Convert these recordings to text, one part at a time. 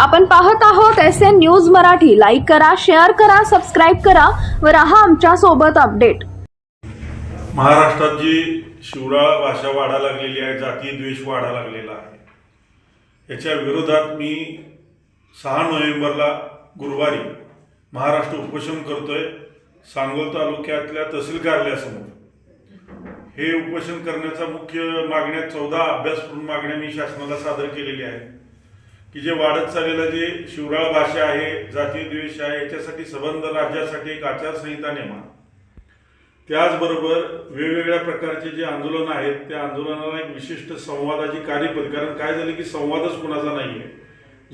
आपण पाहत आहोत S N news Marathi. Like करा शेअर करा सबस्क्राईब करा व राहा आमच्यासोबत अपडेट महाराष्ट्रात जी शिवराळ भाषा वाढा लागलेली आहे जातीय द्वेष वाढा लागलेला आहे याच्या विरोधात मी सहा नोव्हेंबरला गुरुवारी महाराष्ट्र उपोषण करतोय सांगोल तालुक्यातल्या तहसील कार्यालयासमोर हे उपोषण करण्याचा मुख्य मागण्या चौदा अभ्यासपूर्ण मागण्या मी शासनाला सादर केलेल्या आहेत. की जे वाढत चाललेलं जे शिवराळ भाषा आहे जातीय द्वेष आहे याच्यासाठी संबंध राज्यासाठी एक आचारसंहिता नेमा त्याचबरोबर वेगवेगळ्या प्रकारचे जे आंदोलन आहेत त्या आंदोलनाला एक विशिष्ट संवादाची कार्यपद कारण काय झालं की संवादच कुणाचा नाही आहे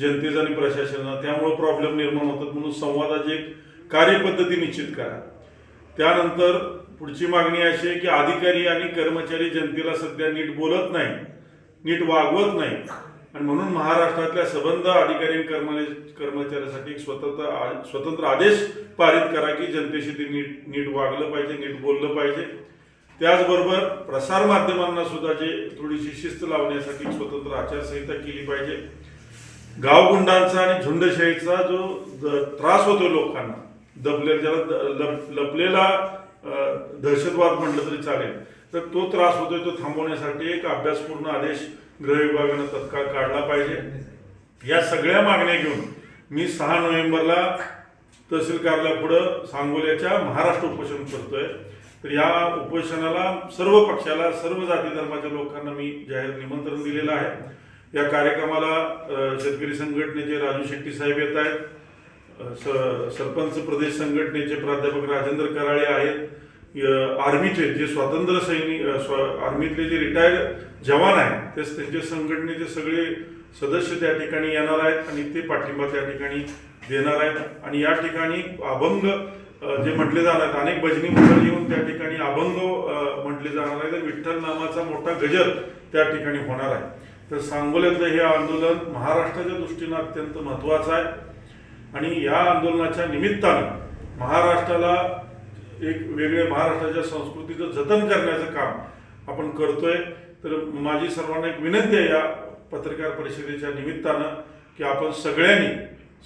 जनतेचा आणि प्रशासनाचा. त्यामुळं प्रॉब्लेम निर्माण होतात. म्हणून संवादाची एक कार्यपद्धती निश्चित करा. त्यानंतर पुढची मागणी अशी आहे की अधिकारी आणि कर्मचारी जनतेला सध्या नीट बोलत नाही नीट वागवत नाही आणि म्हणून महाराष्ट्रातल्या संबंध अधिकारी कर्मचारी कर्मचाऱ्यासाठी एक स्वतंत्र स्वतंत्र आदेश पारित करा की जनतेशी ते नीट नीट वागलं पाहिजे नीट बोललं पाहिजे. त्याचबरोबर प्रसार माध्यमांना सुद्धा जे थोडीशी शिस्त लावण्यासाठी स्वतंत्र आचारसंहिता केली पाहिजे. गावगुंडांचा आणि झुंडशाहीचा जो त्रास होतो लोकांना दबले ज्याला लपलेला दहशतवाद म्हटलं तरी चालेल तर तो त्रास होतोय तो थांबवण्यासाठी एक अभ्यासपूर्ण आदेश गृह विभागानं तत्काळ काढला पाहिजे. या सगळ्या मागण्या घेऊन मी सहा नोव्हेंबरला तहसील कार्यालयापुढं सांगोल्याच्या महाराष्ट्र उपोषण करतोय. तर या उपोषणाला सर्व पक्षाला सर्व जाती धर्माच्या लोकांना मी जाहीर निमंत्रण दिलेलं आहे. या कार्यक्रमाला शेतकरी संघटनेचे राजू शेट्टी साहेब येत आहेत. स- सरपंच प्रदेश संघटनेचे प्राध्यापक राजेंद्र कराळे आहेत. आर्मीचे जे स्वातंत्र्य सैनिक आर्मीतले जे रिटायर्ड जवान आहेत तेच त्यांचे संघटनेचे सगळे सदस्य त्या ठिकाणी येणार आहेत आणि ते पाठिंबा त्या ठिकाणी देणार आहेत. आणि या ठिकाणी अभंग जे म्हटले जाणार आहेत अनेक भजनी मंडळ येऊन त्या ठिकाणी अभंग म्हटले जाणार आहे तर विठ्ठल नामाचा मोठा गजर त्या ठिकाणी होणार आहे. तर सांगोल्यातलं हे आंदोलन महाराष्ट्राच्या दृष्टीनं अत्यंत महत्वाचं आहे. आणि या आंदोलनाच्या निमित्तानं महाराष्ट्राला एक वेगळ्या महाराष्ट्राच्या संस्कृतीचं जतन करण्याचं काम आपण करतोय. तर माझी सर्वांना एक विनंती आहे या पत्रकार परिषदेच्या निमित्तानं की आपण सगळ्यांनी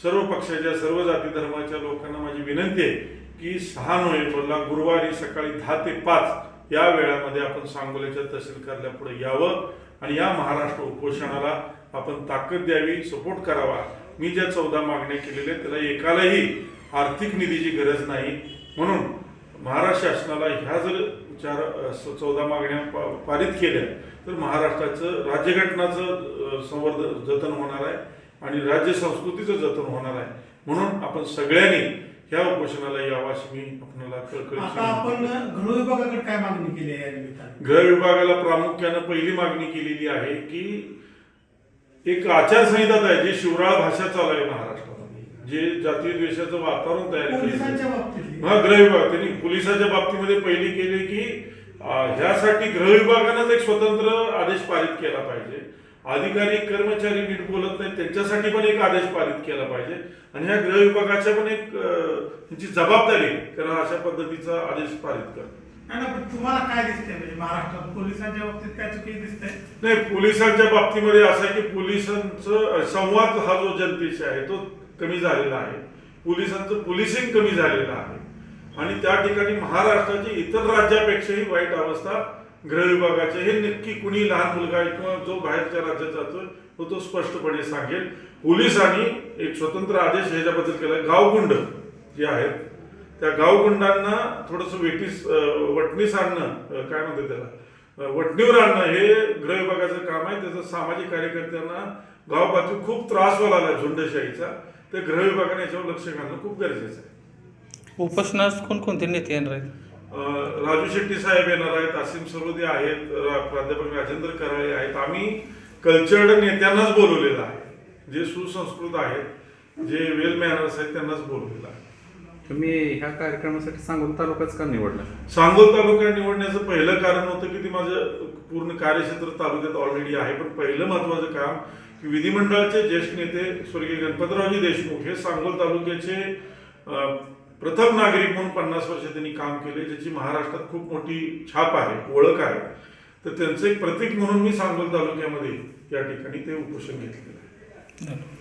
सर्व पक्षाच्या सर्व जाती धर्माच्या लोकांना माझी विनंती आहे की सहा नोव्हेंबरला गुरुवारी सकाळी दहा ते पाच या वेळामध्ये आपण सांगोल्याच्या तहसील कार्यालयापुढे यावं आणि या महाराष्ट्र उपोषणाला आपण ताकद द्यावी सपोर्ट करावा. मी ज्या चौदा मागण्या केलेल्या त्याला एकालाही आर्थिक निधीची गरज नाही. म्हणून महाराष्ट्र शासनाला ह्या जर चार चौदा मागण्या पा- पारित केल्या तर महाराष्ट्राचं राज्यघटनाचं संवर्धन जतन होणार आहे आणि राज्य संस्कृतीचं जतन होणार आहे. म्हणून आपण सगळ्यांनी ह्या उपोषणाला यावं अशी मी आपल्याला कळकळीची आपण गृह विभागाकडे काय मागणी केली आहे या निमित्ताने? गृह विभागाला प्रामुख्यानं पहिली मागणी केलेली आहे की एक आचारसंहिता आहे जी शिवराळ भाषा चालू आहे महाराष्ट्रामध्ये. जे जातीय द्वेषाचं वातावरण तयार केलं हा गृह विभाग त्यांनी पोलिसाच्या बाबतीमध्ये पहिली केली की ह्यासाठी गृह विभागानंच एक स्वतंत्र आदेश पारित केला पाहिजे. अधिकारी कर्मचारी नीट बोलत नाही त्यांच्यासाठी पण एक आदेश पारित केला पाहिजे. आणि ह्या गृह विभागाच्या पण एक त्यांची जबाबदारी. कारण अशा पद्धतीचा आदेश पारित करणं. तुम्हाला काय दिसतंय? म्हणजे महाराष्ट्रात पोलिसांच्या बाबतीत काय चुकी दिसतंय? नाही पोलिसांच्या बाबतीमध्ये असं आहे की पोलिसांचं संवाद हा जो जनतेशी आहे तो कमी झालेलं आहे. पोलिसांचं पोलिसिंग कमी झालेलं आहे. आणि त्या ठिकाणी महाराष्ट्राची इतर राज्यापेक्षाही वाईट अवस्था गृह विभागाची हे नक्की कुणी लहान मुलगा आहे किंवा जो बाहेरच्या राज्यात जातो तो तो स्पष्टपणे सांगेल. पोलिसांनी एक स्वतंत्र आदेश ह्याच्याबद्दल केला गावगुंड जे आहेत त्या गावगुंडांना थोडस वेटीस वटणीस आणणं काय म्हणते त्याला वटणीवर आणणं हे गृह विभागाचं काम आहे. त्याचं सामाजिक कार्यकर्त्यांना गावपातळी खूप त्रास व्हायला लागला झुंडशाहीचा. तर गृह विभागाने याच्यावर लक्ष घालणं खूप गरजेचं आहे. उपोषणास कोणकोणते नेते येणार आहेत? अं, राजू शेट्टी साहेब येणार आहेत असीम सरोदे आहेत रा- प्राध्यापक राजेंद्र कराळे आहेत. आम्ही कल्चर्ड नेत्यांनाच बोलवलेलं आहे. जे सुसंस्कृत आहेत जे वेल मॅनर्स आहेत त्यांनाच बोलवलेलं आहे. तुम्ही ह्या कार्यक्रमासाठी सांगोल तालुकाच का निवडला? सांगोल तालुका निवडण्याचं पहिलं कारण होतं की ते माझं पूर्ण कार्यक्षेत्र तालुक्यात ऑलरेडी आहे. पण पहिलं महत्वाचं काम की विधिमंडळाचे ज्येष्ठ नेते स्वर्गीय गणपतरावजी देशमुख हे सांगोल तालुक्याचे प्रथम नागरिक म्हणून पन्नास वर्ष त्यांनी काम केले ज्याची महाराष्ट्रात खूप मोठी छाप आहे ओळख आहे. तर त्यांचं एक प्रतीक म्हणून मी सांगोल तालुक्यामध्ये या ठिकाणी ते उपोषण घेतलेलं आहे. धन्यवाद.